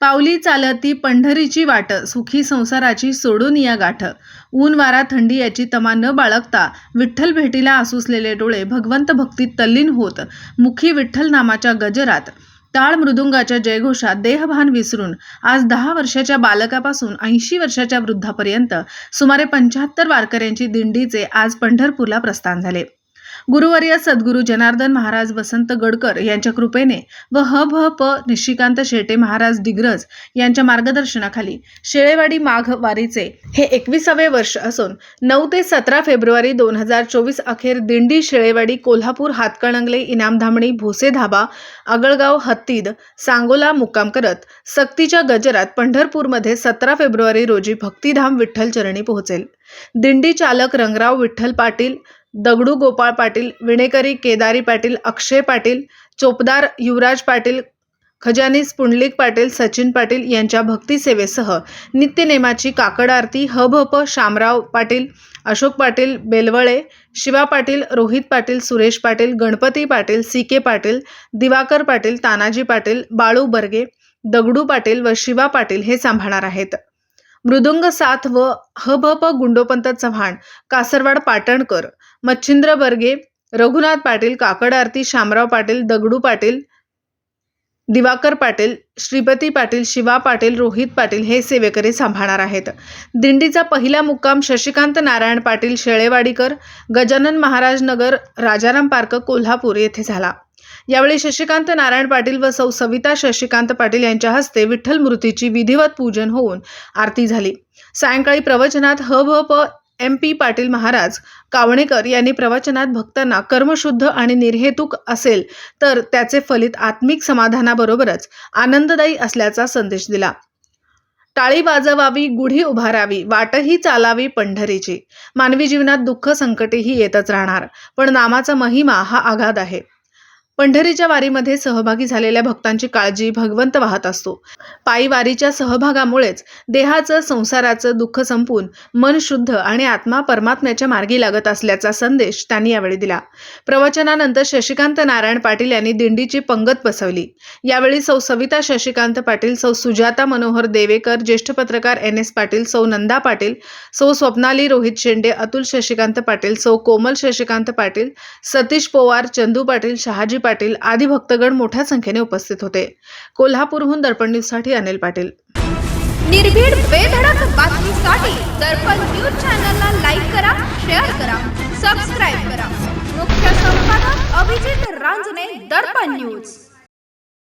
पावली चालती पंढरीची वाट सुखी संसाराची सोडून या गाठ. ऊन वारा थंडी याची तमा न बाळगता विठ्ठल भेटीला आसुसलेले डोळे भगवंत भक्तीत तल्लीन होत मुखी विठ्ठल नामाच्या गजरात. टाळ मृदुंगाच्या जयघोषात देहभान विसरून आज दहा वर्षाच्या बालकापासून ऐंशी वर्षाच्या वृद्धापर्यंत सुमारे पंच्याहत्तर वारकऱ्यांची दिंडीचे आज पंढरपूरला प्रस्थान झाले. गुरुवर्य सद्गुरू जनार्दन महाराज वसंत गडकर यांच्या कृपेने व ह भ प निशिकांत शेटे महाराज दिग्रज यांच्या मार्गदर्शनाखाली शेळेवाडी माघ वारीचे हे एकविसावे वर्ष असून नऊ ते सतरा फेब्रुवारी दोन हजार चोवीस अखेर दिंडी शेळेवाडी कोल्हापूर हातकणंगले इनामधामणी भोसे धाबा आगळगाव हत्तीद सांगोला मुक्काम करत सक्तीच्या गजरात पंढरपूरमध्ये सतरा फेब्रुवारी रोजी भक्तिधाम विठ्ठल चरणी पोहोचेल. दिंडी चालक रंगराव विठ्ठल पाटील दगडू गोपाळ पाटील विणेकरी केदारी पाटील अक्षय पाटील चोपदार युवराज पाटील खजानीस पुंडलिक पाटील सचिन पाटील यांच्या भक्तिसेवेसह नित्यनेमाची काकड आरती ह भ प शामराव पाटील अशोक पाटील बेलवळे शिवा पाटील रोहित पाटील सुरेश पाटील गणपती पाटील सी के पाटील दिवाकर पाटील तानाजी पाटील बाळू बर्गे दगडू पाटील व शिवा पाटील हे सांभाळणार आहेत. मृदुंग साथ व ह भ प गुंडोपंत चव्हाण कासरवाड पाटणकर मच्छिंद्र बर्गे रघुनाथ पाटील काकड आरती शामराव पाटील दगडू पाटील दिवाकर पाटील श्रीपती पाटील शिवा पाटील रोहित पाटील हे सेवेकरी सांभाळणार आहेत. दिंडीचा पहिला मुक्काम शशिकांत नारायण पाटील शेळेवाडीकर गजानन महाराज नगर राजाराम पार्क कोल्हापूर येथे झाला. यावेळी शशिकांत नारायण पाटील व सौ सविता शशिकांत पाटील यांच्या हस्ते विठ्ठल मूर्तीची विधिवत पूजन होऊन आरती झाली. सायंकाळी प्रवचनात ह भ प एम पी पाटील महाराज कावणेकर यांनी प्रवचनात भक्तांना कर्मशुद्ध आणि निर्हेतुक असेल तर त्याचे फलित आत्मिक समाधानाबरोबरच आनंददायी असल्याचा संदेश दिला. टाळी वाजवावी गुढी उभारावी वाटही चालावी पंढरीची. मानवी जीवनात दुःख संकटेही येतच राहणार पण नामाचा महिमा हा आघात आहे. पंढरीच्या वारीमध्ये सहभागी झालेल्या भक्तांची काळजी भगवंत वाहत असतो. पायी वारीच्या सहभागामुळेच देहाचं संसाराचं दुःख संपून मन शुद्ध आणि आत्मा परमात्म्याच्या मार्गी लागत असल्याचा संदेश त्यांनी यावेळी दिला. प्रवचनानंतर शशिकांत नारायण पाटील यांनी दिंडीची पंगत बसवली. यावेळी सौ सविता शशिकांत पाटील सौ सुजाता मनोहर देवेकर ज्येष्ठ पत्रकार एन एस पाटील सौ नंदा पाटील सौ स्वप्नाली रोहित शेंडे अतुल शशिकांत पाटील सौ कोमल शशिकांत पाटील सतीश पोवार चंदू पाटील शहाजी पाटील पाटील आदी भक्तगण मोठ्या संख्येने उपस्थित होते. कोल्हापूरहून दर्पण न्यूजसाठी अनिल पाटील. निर्भीड बेधडक बातमीसाठी दर्पण न्यूज चॅनलला लाईक करा शेअर करा सबस्क्राईब करा. मुख्य संपादक अभिजित रांजणे दर्पण न्यूज